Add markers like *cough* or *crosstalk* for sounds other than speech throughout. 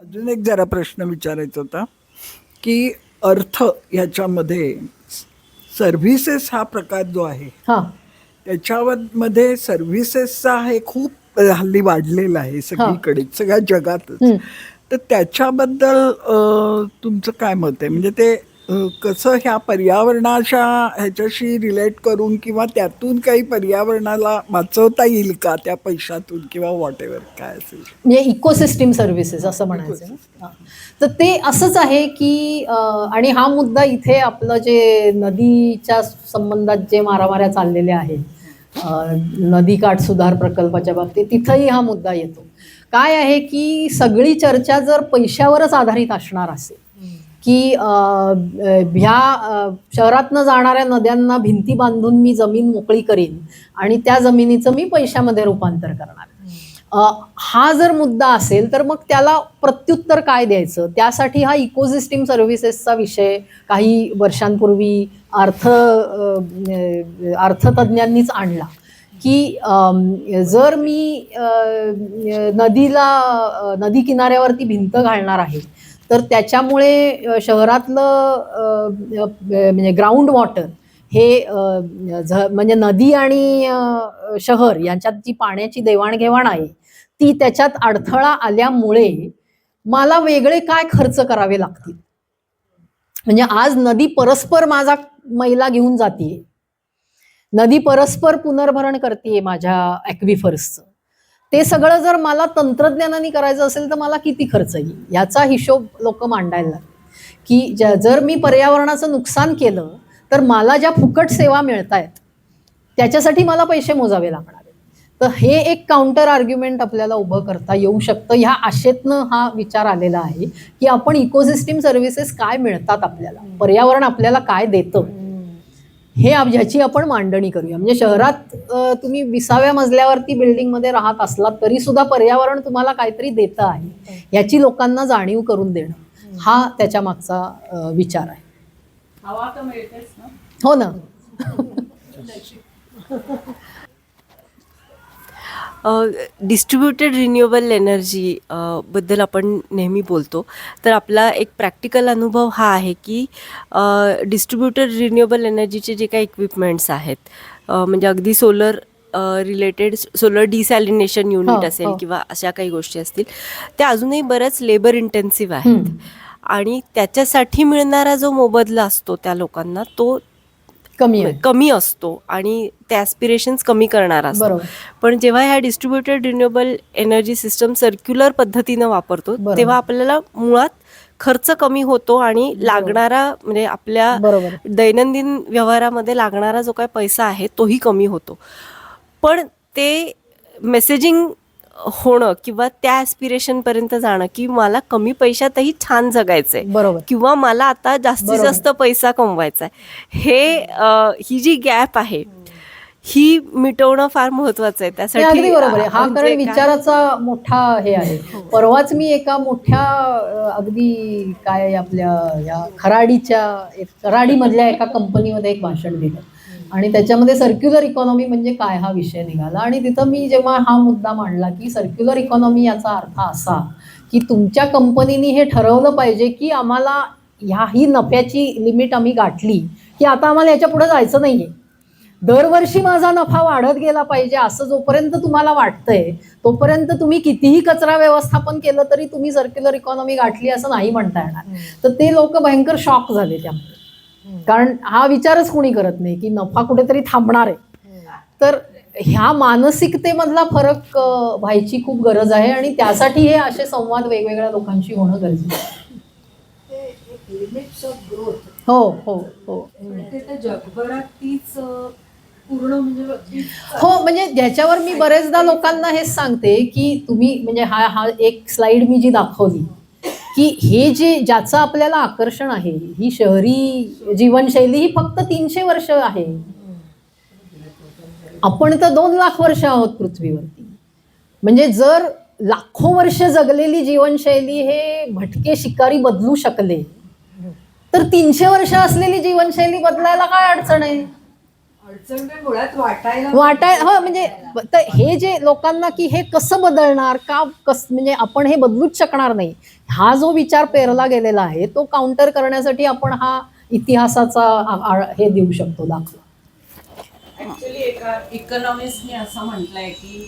अजून एक जरा प्रश्न विचारायचा होता की अर्थ ह्याच्यामध्ये सर्व्हिसेस हा प्रकार जो आहे हा. त्याच्यावर मध्ये सर्व्हिसेसचा हे खूप हल्ली वाढलेला आहे सगळीकडे सगळ्या जगातच. तर त्याच्याबद्दल तुमचं काय मत आहे? म्हणजे ते कसं ह्या पर्यावरणाच्या ह्याच्याशी रिलेट करून किंवा त्यातून काही पर्यावरणाला वाचवता येईल का त्या पैशातून किंवा व्हॉट एव्हर काय असेल? म्हणजे इकोसिस्टीम सर्व्हिसेस असं म्हणायचं. तर ते असंच आहे की आणि हा मुद्दा इथे आपलं जे नदीच्या संबंधात जे मारामाऱ्या चाललेल्या आहेत अं, नदीकाठ सुधार प्रकल्पाच्या बाबतीत तिथंही हा मुद्दा येतो. काय आहे की सगळी चर्चा जर पैशावरच आधारित असणार असेल की ह्या शहरातनं जाणाऱ्या नद्यांना भिंती बांधून मी जमीन मोकळी करीन आणि त्या जमिनीचं मी पैशामध्ये रूपांतर करणार. हा जर मुद्दा असेल तर मग त्याला प्रत्युत्तर काय द्यायचं? त्यासाठी हा इकोसिस्टीम सर्व्हिसेसचा विषय काही वर्षांपूर्वी अर्थ अर्थतज्ञांनीच आणला. की जर मी नदीला नदी किनाऱ्यावरती भिंत घालणार आहे तर त्याच्यामुळे शहरातलं म्हणजे ग्राउंड वॉटर हे झ म्हणजे नदी आणि शहर यांच्यात जी पाण्याची देवाणघेवाण आहे ती त्याच्यात अडथळा आल्यामुळे मला वेगळे काय खर्च करावे लागतील? म्हणजे आज नदी परस्पर माझा मैला घेऊन जाते नदी परस्पर पुनर्भरण करते माझ्या ॲक्विफर्सचं. ते सगळं जर मला तंत्रज्ञानाने करायचं असेल तर मला किती खर्च येईल? याचा हिशोब लोक मांडायला लागले. की जर मी पर्यावरणाचं नुकसान केलं तर मला ज्या फुकट सेवा मिळत आहेत त्याच्यासाठी मला पैसे मोजावे लागणार तर हे एक काउंटर आर्ग्युमेंट आपल्याला उभं करता येऊ शकतं. ह्या आशेतनं हा विचार आलेला आहे की आपण इकोसिस्टीम सर्व्हिसेस काय मिळतात आपल्याला? पर्यावरण आपल्याला काय देतं? हे आप- ह्याची आपण मांडणी करूया. म्हणजे शहरात तुम्ही विसाव्या मजल्यावरती बिल्डिंगमध्ये राहत असलात तरी सुद्धा पर्यावरण तुम्हाला काहीतरी देतं आहे. याची लोकांना जाणीव करून देणं हा त्याच्या मागचा विचार आहे. हो ना. *laughs* *laughs* डिस्ट्रीब्युटेड रिन्युएबल एनर्जी बद्दल आपण नेहमी बोलतो तर आपला एक प्रॅक्टिकल अनुभव हा आहे की डिस्ट्रीब्युटेड रिन्युएबल एनर्जीचे जे काही इक्विपमेंट्स आहेत म्हणजे अगदी solar related solar desalination unit असेल हो. किंवा अशा काही गोष्टी असतील त्या अजूनही बऱ्याच लेबर इंटेन्सिव्ह आहेत. आणि त्याच्यासाठी मिळणारा जो मोबदला असतो त्या लोकांना तो कमी आहे. कमी असतो आणि ते ॲस्पिरेशन्स कमी करणारा असतो. बरोबर. पण जेव्हा ह्या distributed renewable energy system circular पद्धतीनं वापरतो बरोबर. तेव्हा आपल्याला मुळात खर्च कमी होतो आणि लागणारा म्हणजे आपल्या बरोबर. दैनंदिन व्यवहारामध्ये लागणारा जो काही पैसा आहे तोही कमी होतो. पण ते मेसेजिंग होणं किंवा त्या ॲस्पिरेशन पर्यंत जाणं की मला कमी पैशातही छान जगायचंय. बरोबर. किंवा मला आता जास्तीत. जास्त पैसा कमवायचा आहे हे अ, ही जी गॅप आहे ही मिटवणं फार महत्वाचं आहे नाही, त्यासाठी अगदी बरोबर आहे. हा म्हणजे कारण काय- विचाराचा मोठा हे आहे. परवाच मी एका मोठ्या अ, अगदी काय आपल्या या खराडीच्या एक खराडीमधल्या एका कंपनीमध्ये एक भाषण दिलं. आणि त्याच्यामध्ये सर्क्युलर इकॉनॉमी म्हणजे काय हा विषय निघाला. आणि तिथं मी जेव्हा हा मुद्दा मांडला की सर्क्युलर इकॉनॉमी याचा अर्थ असा की तुमच्या कंपनीने हे ठरवलं पाहिजे की आम्हाला ह्याही नफ्याची लिमिट आम्ही गाठली की आता आम्हाला याच्यापुढे जायचं नाहीये. दरवर्षी माझा नफा वाढत गेला पाहिजे असं जोपर्यंत तुम्हाला वाटतंय तोपर्यंत तुम्ही कितीही कचरा व्यवस्थापन केलं तरी तुम्ही सर्क्युलर इकॉनॉमी गाठली असं नाही म्हणता येणार. तर ते लोक भयंकर शॉक झाले त्यामुळे. कारण हा विचारच कोणी करत नाही की नफा कुठेतरी थांबणार आहे. तर ह्या मानसिकतेमधला फरक व्हायची खूप गरज आहे आणि त्यासाठी हे असे संवाद वेगवेगळ्या लोकांशी होणं गरजेचं आहे. हो हो हो. म्हणजे तीच हो म्हणजे ज्याच्यावर मी बरेचदा लोकांना हेच सांगते की तुम्ही म्हणजे हा हा एक स्लाइड मी जी दाखवली की हे जे ज्याचं आपल्याला आकर्षण आहे ही शहरी जीवनशैली ही फक्त तीनशे वर्ष आहे. आपण तर दोन लाख वर्ष आहोत पृथ्वीवरती. म्हणजे जर लाखो वर्ष जगलेली जीवनशैली हे भटके शिकारी बदलू शकले तर तीनशे वर्ष असलेली जीवनशैली बदलायला काय अडचण आहे अडचण काय मुळात वाटायला वाटाय हो म्हणजे हे जे लोकांना की हे कसं बदलणार का कस म्हणजे आपण हे बदलूच शकणार नाही. हा जो विचार पेरला गेलेला आहे तो काउंटर करण्यासाठी आपण हा इतिहासाचा हे देऊ शकतो दाखला ऍक्च्युली एका इकॉनॉमिस्टने असं म्हटलंय की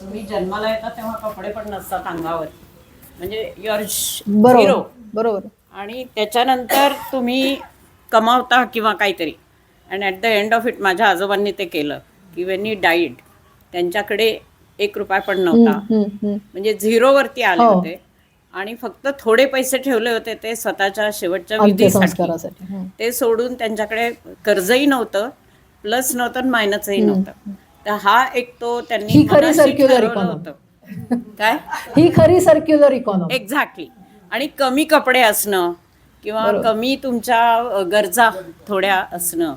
तुम्ही जन्माला येता तेव्हा कपडे पण नसतात अंगावर. म्हणजे युअर बरोबर बरोबर. आणि त्याच्यानंतर तुम्ही कमावता किंवा काहीतरी. And at the end of it माझ्या आजोबांनी ते केलं. की वेन ही डाईड त्यांच्याकडे एक रुपया पण नव्हता. म्हणजे झिरोवरती आले हो. होते. आणि फक्त थोडे पैसे ठेवले होते ते स्वतःच्या शेवटच्या विधीसाठी. ते सोडून त्यांच्याकडे कर्जही नव्हतं प्लस नव्हतं मायनसही नव्हतं. तर हा एक तो त्यांनी खरी economy. होतं. काय? *laughs* ही खरी सर्क्युलर इकॉनॉमी एक्झॅक्टली आणि कमी कपडे असणं किंवा कमी तुमच्या गरजा थोड्या असणं.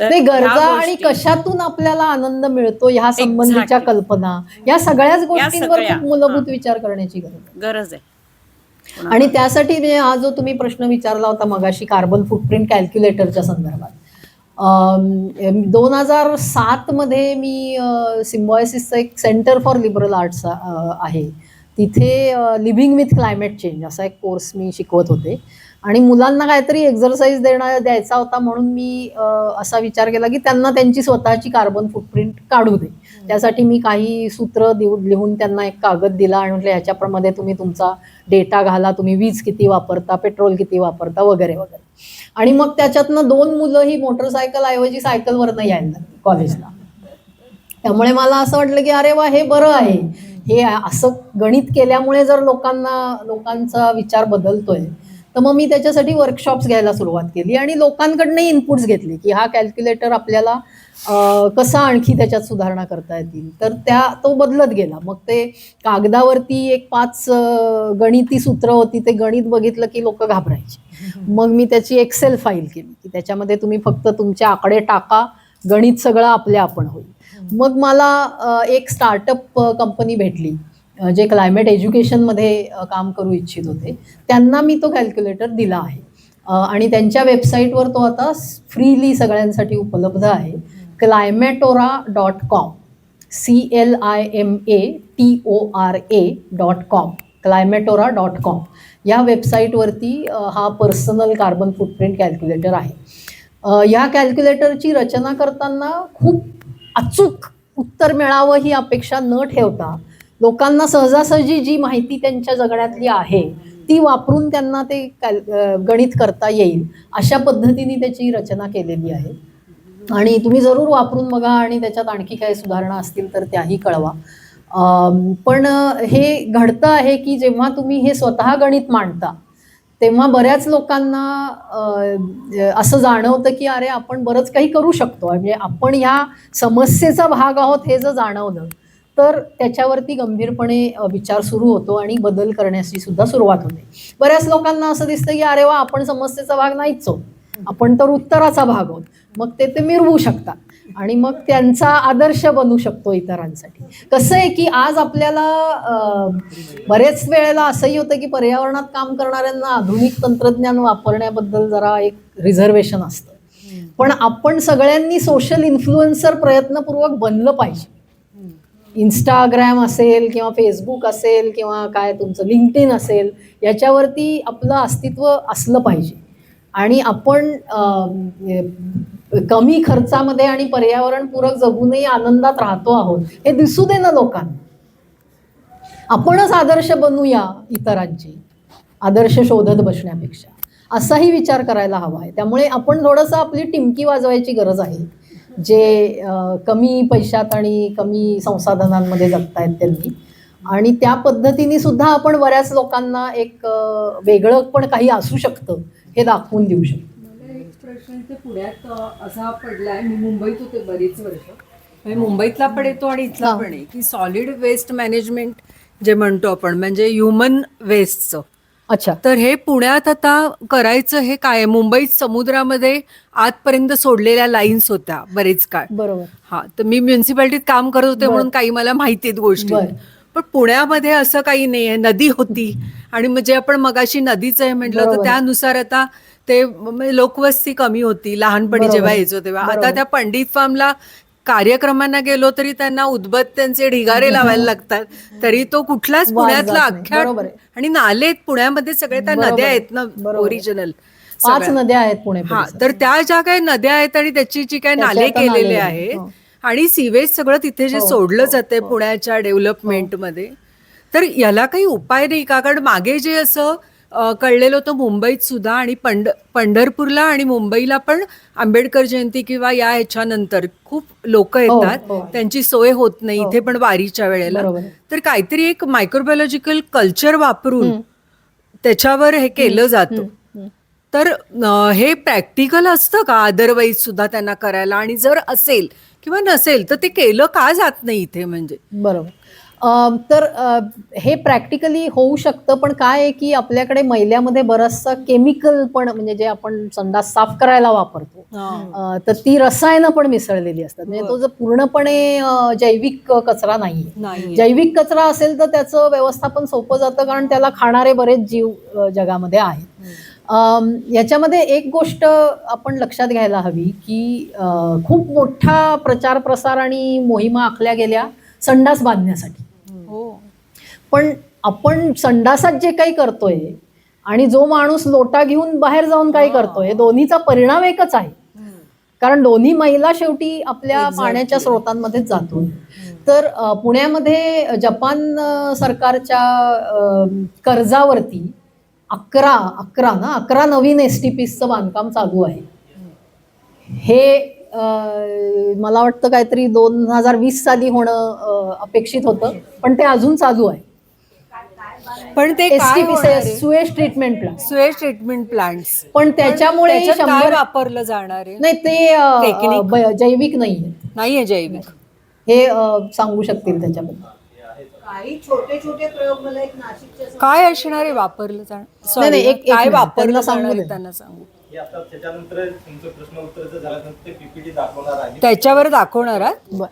ह्या गरजा आणि कशातून आपल्याला आनंद मिळतो ह्या संबंधीच्या. कल्पना? या सगळ्याच गोष्टींवर खूप मूलभूत. विचार करण्याची गरज आहे. गरज आहे. आणि त्यासाठी हा जो तुम्ही प्रश्न विचारला होता मगाशी कार्बन फुटप्रिंट कॅल्क्युलेटरच्या संदर्भात. दोन हजार सातमध्ये मी सिम्बॉयसिसचं एक सेंटर फॉर लिबरल आर्ट्स आहे. तिथे लिव्हिंग विथ क्लायमेट चेंज असा एक कोर्स मी शिकवत होते. आणि मुलांना काहीतरी एक्झरसाईज देणं द्यायचा होता म्हणून मी असा विचार केला की त्यांना त्यांची स्वतःची कार्बन फुटप्रिंट काढू दे. त्यासाठी मी काही सूत्र देऊ लिहून त्यांना एक कागद दिला आणि म्हटलं ह्याच्यामध्ये तुम्ही तुमचा डेटा घाला तुम्ही वीज किती वापरता पेट्रोल किती वापरता वगैरे वगैरे. आणि मग त्याच्यातनं दोन मुलं ही मोटरसायकल ऐवजी सायकलवरनं यायला लागली कॉलेजला त्यामुळे मला असं वाटलं की अरे वा हे बरं आहे. हे असं गणित केल्यामुळे जर लोकांना लोकांचा विचार बदलतोय तर मग मी त्याच्यासाठी वर्कशॉप्स घ्यायला सुरुवात केली आणि लोकांकडनंही इनपुट्स घेतले की हा कॅल्क्युलेटर आपल्याला कसा आणखी त्याच्यात सुधारणा करता येतील. तर त्या तो बदलत गेला. मग ते कागदावरती एक पाच गणिती सूत्र होती ते गणित बघितलं की लोक घाबरायचे. मग मी त्याची एक्सेल फाईल केली की त्याच्यामध्ये तुम्ही फक्त तुमचे आकडे टाका गणित सगळं आपल्या आपण होईल. मग मला एक स्टार्टअप कंपनी भेटली जे क्लायमेट एज्युकेशनमध्ये काम करू इच्छित होते. त्यांना मी तो कॅल्क्युलेटर दिला आहे. आणि त्यांच्या वेबसाईटवर तो आता फ्रीली सगळ्यांसाठी उपलब्ध आहे. Climatora dot com C L I M A T O R A dot com Climatora dot com या वेबसाईटवरती हा पर्सनल कार्बन फुटप्रिंट कॅल्क्युलेटर आहे. या ह्या कॅल्क्युलेटरची रचना करताना खूप अचूक उत्तर मिळावं ही अपेक्षा न ठेवता लोकांना सहजासहजी जी माहिती त्यांच्या जगण्यातली आहे ती वापरून त्यांना ते कॅल गणित करता येईल अशा पद्धतीने त्याची रचना केलेली आहे. आणि तुम्ही जरूर वापरून बघा आणि त्याच्यात आणखी काही सुधारणा असतील तर त्याही कळवा. पण हे घडतं आहे की जेव्हा तुम्ही हे स्वतः गणित मांडता तेव्हा बऱ्याच लोकांना असं जाणवतं की अरे आपण बरंच काही करू शकतो. म्हणजे आपण ह्या समस्येचा भाग आहोत हे जर जाणवलं तर त्याच्यावरती गंभीरपणे विचार सुरू होतो आणि बदल करण्याची सुद्धा सुरुवात होते. बऱ्याच लोकांना असं दिसतं की अरे वा आपण समस्येचा भाग नाहीच आहोत. आपण तर उत्तराचा भाग आहोत. मग ते ते मिरवू शकतात. आणि मग त्यांचा आदर्श बनू शकतो इतरांसाठी. कसं आहे की आज आपल्याला बरेच वेळेला असंही होतं की पर्यावरणात काम करणाऱ्यांना आधुनिक तंत्रज्ञान वापरण्याबद्दल जरा एक रिझर्वेशन असतं. पण आपण सगळ्यांनी सोशल इन्फ्लुएन्सर प्रयत्नपूर्वक बनलं पाहिजे. इंस्टाग्राम असेल किंवा फेसबुक असेल किंवा काय तुमचं लिंक्डइन असेल याच्यावरती आपलं अस्तित्व असलं पाहिजे. आणि आपण कमी खर्चामध्ये आणि पर्यावरणपूरक जगूनही आनंदात राहतो आहोत हे दिसू दे ना लोकांना. आपणच आदर्श बनूया इतरांची आदर्श शोधत बसण्यापेक्षा. असाही विचार करायला हवा आहे. त्यामुळे आपण थोडंसं आपली टिमकी वाजवायची गरज आहे. जे कमी पैशात आणि कमी संसाधनांमध्ये जगतायत त्यांनी. आणि त्या पद्धतीने सुद्धा आपण बऱ्याच लोकांना एक वेगळं पण काही असू शकतं. हे दाखवून देऊ शकतो. प्रश्न इथे पुण्यात असा पडलाय. मी मुंबईत होते बरीच वर्ष. म्हणजे मुंबईतला पण येतो आणि इथला. पण आहे. की सॉलिड वेस्ट मॅनेजमेंट जे म्हणतो आपण म्हणजे ह्युमन वेस्टचं अच्छा. तर हे पुण्यात आता करायचं हे काय? मुंबईत समुद्रामध्ये आतपर्यंत सोडलेल्या लाईन्स होत्या बरेच काळ. बरोबर. हा तर मी म्युन्सिपालिटीत काम करत होते. म्हणून काही मला माहिती आहेत गोष्टी. पण पुण्यामध्ये असं काही नाही आहे नदी होती. आणि म्हणजे आपण मगाशी नदीचं हे म्हटलं तर. त्यानुसार आता ते म- लोकवस्ती कमी होती लहानपणी. जेव्हा यायचो तेव्हा आता. त्या पंडित फार्मला कार्यक्रमांना गेलो तरी त्यांना उदबत्त्यांचे ढिगारे लावायला *laughs* लागतात तरी तो कुठलाच पुण्यातला. अख्ख्या. आणि नाले पुण्यामध्ये सगळे त्या नद्या आहे. आहेत ना. ओरिजिनल पाच नद्या आहेत पुणे हा. तर त्या ज्या काही नद्या आहेत आणि त्याची जी काही नाले केलेले आहेत. हो. आणि सिवेज सगळं तिथे जे हो, सोडलं हो, जाते. पुण्याच्या डेव्हलपमेंटमध्ये तर याला काही उपाय नाही का? कारण मागे जे असं कळलेलं होतं मुंबईत सुद्धा आणि पंढ पंढरपूरला आणि मुंबईला पण आंबेडकर जयंती किंवा या ह्याच्यानंतर खूप लोक येतात. हो. त्यांची सोय होत नाही. हो. इथे पण वारीच्या वेळेला. तर काहीतरी एक मायक्रोबायोलॉजिकल कल्चर वापरून त्याच्यावर हे केलं जातं. तर हे प्रॅक्टिकल असतं का? अदरवाईज सुद्धा त्यांना करायला. आणि जर असेल किंवा नसेल तर ते केलं का जात नाही इथे म्हणजे? बरोबर. तर हे प्रॅक्टिकली होऊ शकतं पण काय आहे की आपल्याकडे मैल्यामध्ये बरंचसं केमिकल पण म्हणजे जे आपण संडास साफ करायला वापरतो तर ती रसायनं पण मिसळलेली असतात. म्हणजे तो जर पूर्णपणे जैविक कचरा नाहीये. नाही जैविक कचरा असेल तर त्याचं व्यवस्थापन सोपं जातं कारण त्याला खाणारे बरेच जीव जगामध्ये आहेत. याच्यामध्ये एक गोष्ट आपण लक्षात घ्यायला हवी की खूप मोठा प्रचार प्रसार आणि मोहिमा आखल्या गेल्या संडास बांधण्यासाठी. पण आपण संडासात जे काही करतोय आणि जो माणूस लोटा घेऊन बाहेर जाऊन काही करतोय दोन्हीचा परिणाम एकच आहे. कारण दोन्ही महिला शेवटी आपल्या पाण्याच्या स्रोतांमध्येच जातो. तर पुण्यामध्ये जपान सरकारच्या कर्जावरती अकरा अकरा ना अकरा नवीन एस टी पीसचं बांधकाम चालू आहे. हे मला वाटतं काहीतरी दोन हजार वीस साली होणं अपेक्षित होतं पण ते अजून चालू आहे. पण ते sewage treatment plant sewage treatment plants पण त्याच्यामुळे शंभर वापरलं जाणार आहे? नाही ते जैविक नाही नाहीये जैविक. हे सांगू शकतील त्याच्याबद्दल. काही छोटे छोटे प्रयोग मला एक नाशिकच्या काय असणार आहे वापरलं जाणार? काय वापरलं सांगू. त्यांना सांगू. हे आता त्याच्यानंतर तुमचं प्रश्न उत्तराचं झाल्यानंतर ते पीपीटी दाखवणार आहे त्याच्यावर दाखवणार आहात? बर.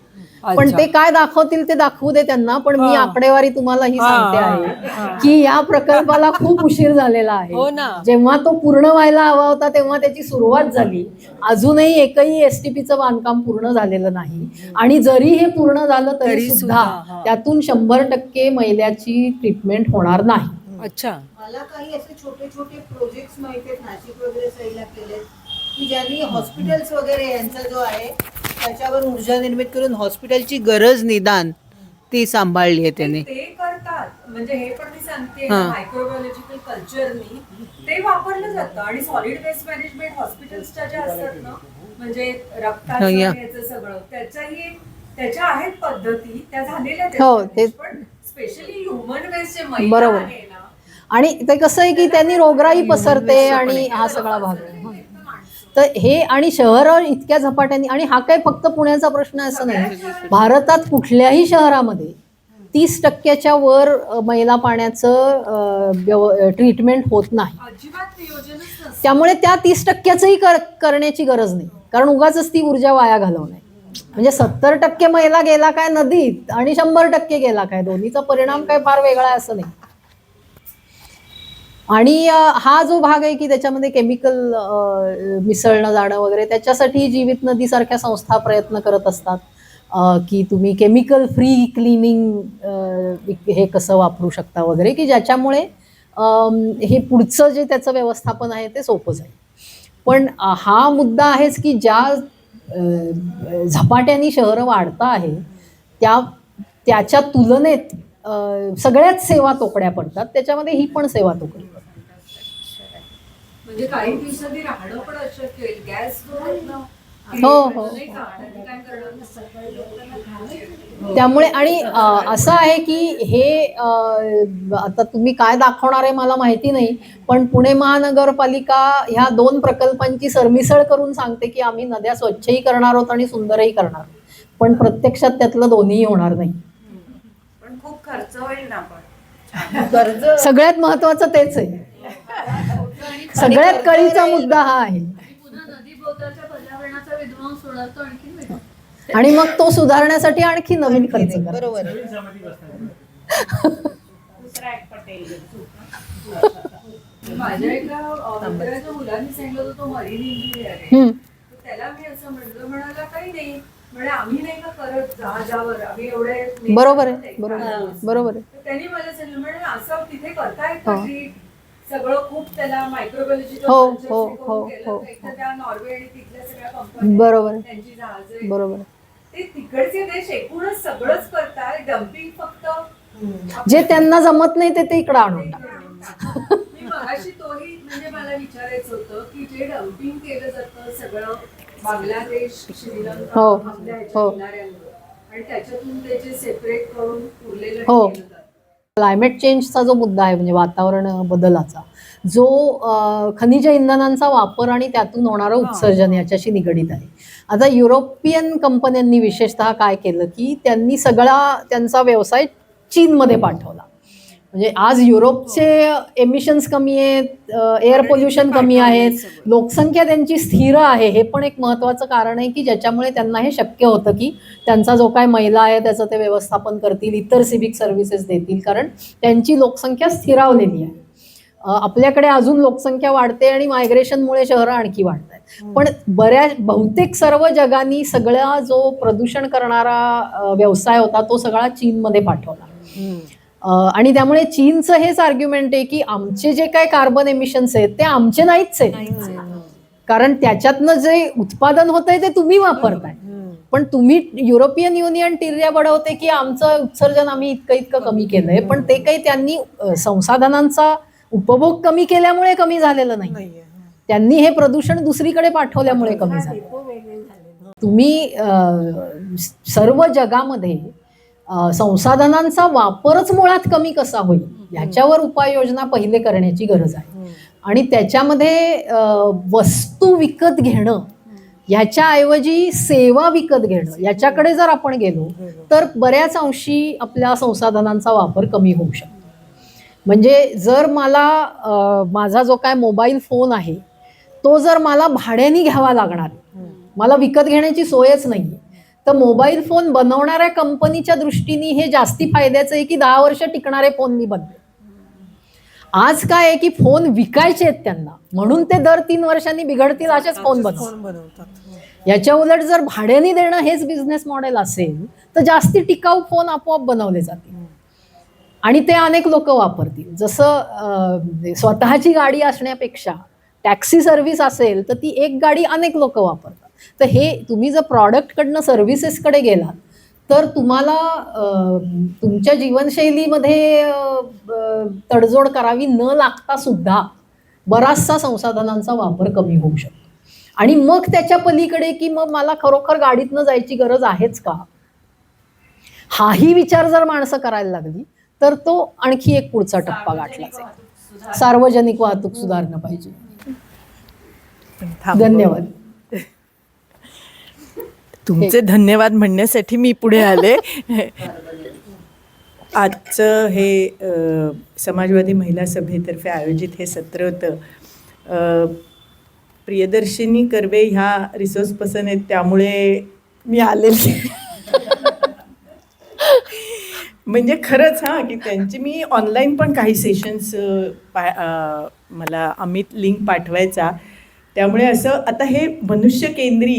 पण अच्छा. ते काय दाखवतील ते दाखवू दे त्यांना पण मी हा. आकडेवारी तुम्हाला ही हा, सांगते हा, आहे की या प्रकल्पाला खूप उशीर झालेला हो आहे ना. जेव्हा तो पूर्ण व्हायला हवा होता तेव्हा त्याची सुरुवात झाली अजूनही एकही एसटीपीचं बांधकाम पूर्ण झालेलं नाही आणि जरी हे पूर्ण झालं तरी तरी सुद्धा सुद्धा, हा. त्यातून शंभर टक्के मैल्याची ट्रीटमेंट होणार नाही अच्छा मला काही असे छोटे छोटे प्रोजेक्ट माहिती आहेत नाशिक वगैरे साईडला केले की ज्यांनी हॉस्पिटल्स वगैरे यांचा जो आहे त्याच्यावर ऊर्जा निर्मित करून हॉस्पिटलची गरज निदान ती सांभाळली आहे त्याने ते करतात म्हणजे हे पण मी सांगते हा. मायक्रोबायोलॉजिकल कल्चरनी ते वापरलं जातं आणि सॉलिड वेस्ट मॅनेजमेंट हॉस्पिटल्सच्या ज्या असतात ना म्हणजे रक्ताचं हो, या. आणि याचं सगळं त्याच्याही त्याच्या आहेत पद्धती त्या झालेल्या हो, ते- पण स्पेशली ह्युमन वेस्ट जे मैदा बरोबर. आहे ना आणि ते कसं आहे की त्यांनी रोगराई पसरते आणि हा सगळा भाग आहे. तर हे आणि शहर इतक्या झपाट्याने आणि हा काही फक्त पुण्याचा प्रश्न आहे असं नाही. भारतात कुठल्याही शहरामध्ये तीस टक्क्याच्या वर मैला पाण्याचं व्यव- ट्रीटमेंट होत नाही. त्यामुळे त्या तीस टक्क्याचंही कर करण्याची गरज नाही. कारण उगाच ती ऊर्जा वाया घालवणे. म्हणजे सत्तर टक्के मैला गेला काय नदीत आणि शंभर टक्के गेला काय? दोन्हीचा परिणाम काय फार वेगळा आहे असं नाही. आणि हा जो भाग आहे की त्याच्यामध्ये केमिकल मिसळणं जाणं वगैरे त्याच्यासाठी जीवित नदीसारख्या संस्था प्रयत्न करत असतात. की तुम्ही केमिकल फ्री क्लिनिंग हे कसं वापरू शकता वगैरे की ज्याच्यामुळे हे पुढचं जे त्याचं व्यवस्थापन आहे ते सोपं जाईल. पण हा मुद्दा आहेच की ज्या झपाट्याने शहरं वाढता आहे त्या त्याच्या तुलनेत सगळ्याच सेवा तोकड्या पडतात. त्याच्यामध्ये ही पण सेवा तोकडी म्हणजे काही दिवसांनी राहणं पण अशक्य होईल. गॅस हो, हो. त्यामुळे आणि असं आहे की हे आता तुम्ही काय दाखवणार आहे मला माहिती नाही पण पुणे महानगरपालिका ह्या दोन प्रकल्पांची सरमिसळ करून सांगते की आम्ही नद्या स्वच्छही करणार आहोत आणि सुंदरही करणार. पण प्रत्यक्षात त्यातलं दोन्हीही होणार नाही. खूप खर्च होईल ना पण. कर्ज सगळ्यात महत्वाचं तेच आहे. सगळ्यात कळीचा मुद्दा हा आहे. आणि मग तो सुधारण्यासाठी आणखी नवीन खर्च करा बरोबर माझ्या एका मुलांनी सांगितलं होतं तो मरीन इंजिनियर आहे. त्याला मी असं म्हटलं म्हणाला काही नाही. आम्ही नाही का करत जहाजावर आम्ही एवढे बरोबर आहे बरोबर आहे, बरोबर आहे त्यांनी मला सांगितलं म्हणजे असं तिथे करतायत का हो. सगळं खूप त्याला मायक्रोबायोलॉजी हो, हो, हो, हो. त्या नॉर्वे आणि तिथल्या सगळ्या कंपन्या बरोबर. त्यांची जहाज. बरोबर. ते तिकडचे देश एकूणच सगळंच करतात डम्पिंग फक्त जे त्यांना जमत नाही ते ते इकडं आणून. मी मगाशी तोही म्हणजे मला विचारायचं होतं की जे डम्पिंग केलं जातं सगळं बांगलादेश श्रीलंका हो, आपल्या हो. किनाऱ्यांवर आणि त्याच्यातून त्याचे सेपरेट करून उरलेलं हो. केलं जातं. क्लायमेट चेंजचा जो मुद्दा आहे म्हणजे वातावरण बदलाचा जो अ, खनिज इंधनांचा वापर आणि त्यातून होणारं उत्सर्जन याच्याशी निगडीत आहे आता युरोपियन कंपन्यांनी विशेषतः काय केलं की त्यांनी सगळा त्यांचा व्यवसाय चीनमध्ये पाठवला म्हणजे आज युरोपचे एमिशन्स कमी आहेत एअर पोल्युशन कमी आहेत. लोकसंख्या त्यांची स्थिर आहे हे पण एक महत्त्वाचं कारण आहे की ज्याच्यामुळे त्यांना हे शक्य होतं की त्यांचा जो काय महिला आहे त्याचं ते व्यवस्थापन करतील इतर सिव्हिक सर्व्हिसेस देतील. कारण त्यांची लोकसंख्या स्थिरावलेली आहे. आपल्याकडे अजून लोकसंख्या वाढते आणि मायग्रेशनमुळे शहरं आणखी वाढत आहेत. पण बऱ्याच बहुतेक सर्व जगांनी सगळा जो प्रदूषण करणारा व्यवसाय होता तो सगळा चीनमध्ये पाठवला. आणि त्यामुळे चीनचं हेच आर्ग्युमेंट आहे की आमचे जे काय कार्बन एमिशन्स आहेत ते आमचे नाहीच आहेत. कारण त्याच्यातनं जे उत्पादन होत आहे ते तुम्ही वापरताय. पण तुम्ही युरोपियन युनियन टिर्या बढवते की आमचं उत्सर्जन आम्ही इतकं इतकं कमी केलंय. पण ते काही त्यांनी संसाधनांचा उपभोग कमी केल्यामुळे कमी झालेलं नाही त्यांनी हे प्रदूषण दुसरीकडे पाठवल्यामुळे कमी झालं. तुम्ही सर्व जगामध्ये संसाधनांचा वापरच मुळात कमी कसा होईल? याच्यावर उपाययोजना पहिले करण्याची गरज आहे. आणि त्याच्यामध्ये वस्तू विकत घेणं ह्याच्याऐवजी सेवा विकत घेणं याच्याकडे जर आपण गेलो तर बऱ्याच अंशी आपल्या संसाधनांचा वापर कमी होऊ शकतो. म्हणजे जर मला माझा जो काय मोबाईल फोन आहे तो जर मला भाड्याने घ्यावा लागणार मला विकत घेण्याची सोयच नाही तर मोबाईल फोन बनवणाऱ्या कंपनीच्या दृष्टीने हे जास्ती फायद्याचं आहे की दहा वर्ष टिकणारे फोन मी बनवे आज काय आहे की फोन विकायचे आहेत त्यांना. म्हणून ते दर तीन वर्षांनी बिघडतील असेच फोन बनवतात. याच्या उलट जर भाड्याने देणं हेच बिझनेस मॉडेल असेल तर जास्ती टिकाऊ फोन आपोआप बनवले जातील. आणि ते अनेक लोक वापरतील. जसं स्वतःची गाडी असण्यापेक्षा टॅक्सी सर्व्हिस असेल तर ती एक गाडी अनेक लोक वापरतात. तर हे तुम्ही जर प्रॉडक्टकडनं सर्व्हिसेसकडे गेलात तर तुम्हाला तुमच्या जीवनशैलीमध्ये तडजोड करावी न लागता सुद्धा बराचसा संसाधनांचा वापर कमी होऊ शकतो. आणि मग त्याच्या पलीकडे की मग मला खरोखर गाडीतनं जायची गरज आहेच का? हाही विचार जर माणसं करायला लागली तर तो आणखी एक पुढचा टप्पा गाठला जाईल. सार्वजनिक वाहतूक सुधारणं पाहिजे. धन्यवाद. तुमचे धन्यवाद म्हणण्यासाठी मी पुढे आले. आजचं हे समाजवादी महिला सभेतर्फे आयोजित हे सत्र होतं. प्रियदर्शिनी कर्वे ह्या रिसोर्स पर्सन आहेत त्यामुळे मी आलेली. म्हणजे खरंच हां की त्यांची मी ऑनलाईन पण काही सेशन्स पा मला अमित लिंक पाठवायचा. त्यामुळे असं आता हे मनुष्य केंद्री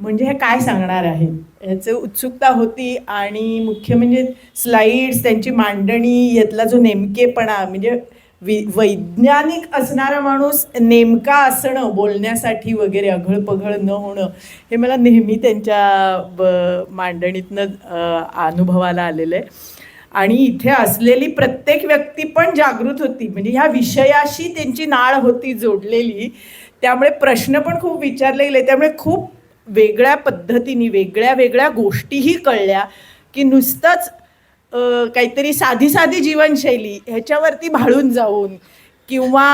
म्हणजे हे काय सांगणार आहे? ह्याचं उत्सुकता होती आणि मुख्य म्हणजे स्लाईड्स त्यांची मांडणी यातला जो नेमकेपणा म्हणजे वि वैज्ञानिक असणारा माणूस नेमका असणं बोलण्यासाठी वगैरे अघळपघळ न होणं हे मला नेहमी त्यांच्या ब मांडणीतनं अनुभवाला आलेलं आहे. आणि इथे असलेली प्रत्येक व्यक्ती पण जागृत होती. म्हणजे ह्या विषयाशी त्यांची नाळ होती जोडलेली. त्यामुळे प्रश्न पण खूप विचारले गेले. त्यामुळे खूप वेगळ्या पद्धतीने वेगळ्या वेगळ्या गोष्टीही कळल्या की नुसतंच काहीतरी साधी साधी जीवनशैली ह्याच्यावरती भाळून जाऊन किंवा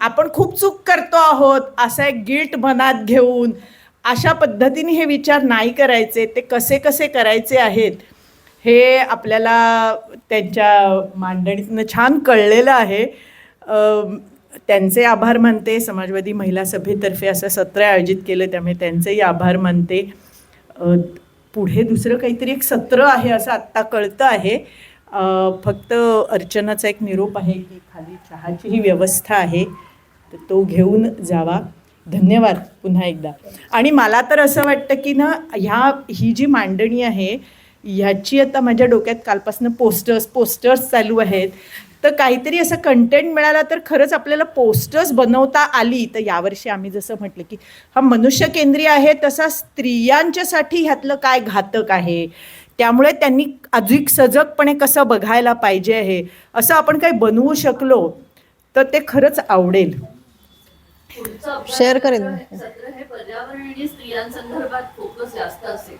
आपण खूप चूक करतो आहोत असा एक गिल्ट मनात घेऊन अशा पद्धतीने हे विचार नाही करायचे ते कसे कसे करायचे आहेत हे आपल्याला त्यांच्या मांडणीतनं छान कळलेलं आहे. त्यांचे आभार मानते. समाजवादी महिला सभेतर्फे असं सत्र आयोजित केलं त्यामुळे त्यांचेही आभार मानते. पुढे दुसरं काहीतरी एक सत्र आहे असं आत्ता कळतं आहे. फक्त अर्चनाचा एक निरोप आहे की खाली चहाची ही व्यवस्था आहे. तर तो घेऊन जावा. धन्यवाद पुन्हा एकदा. आणि मला तर असं वाटतं की ना ह्या ही जी मांडणी आहे ह्याची आता माझ्या डोक्यात कालपासून पोस्टर्स पोस्टर्स चालू आहेत. तर काहीतरी असं कंटेंट मिळाला तर खरंच आपल्याला पोस्टर्स बनवता आली. तर यावर्षी आम्ही जसं म्हटलं की हा मनुष्य केंद्रीय आहे तसा स्त्रियांच्यासाठी ह्यातलं काय घातक आहे? त्यामुळे त्यांनी अधिक सजगपणे कसं बघायला पाहिजे आहे? असं आपण काही बनवू शकलो तर ते खरंच आवडेल. शेअर करेन सत्र हे पर्यावरण आणि स्त्रियांसंदर्भात फोकस जास्त असेल.